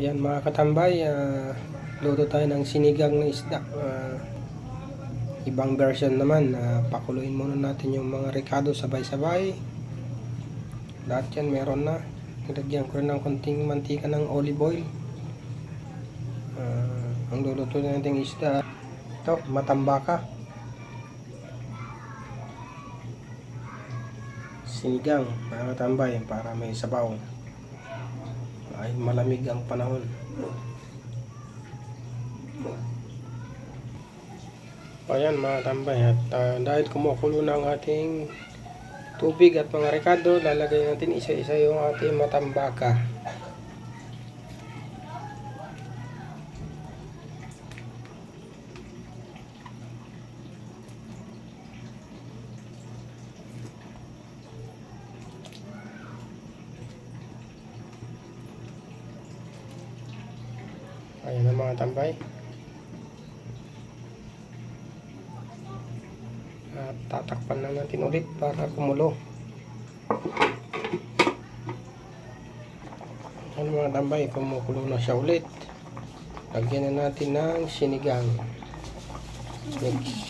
Ayan mga katambay, ah, luto tayo ng sinigang na isda. Ah, ibang version naman, ah, pakuluin muna natin yung mga ricado sabay-sabay. Lahat yan meron na. Nilagyan ko rin ng konting mantika ng olive oil. Ah, ang luluto natin isda, ito, matambaka. Sinigang, mga katambay, para may sabaw ay malamig ang panahon. Ayan mga tambay at ah, dahil kumukulo na ang ating tubig at mga rekado, lalagay natin isa-isa yung ating matambaka. Ayan na mga tambay. At tatakpan lang natin ulit para kumulo. Ayan mga tambay, kumukulo na siya ulit. Lagyan na natin ng sinigang. Mix.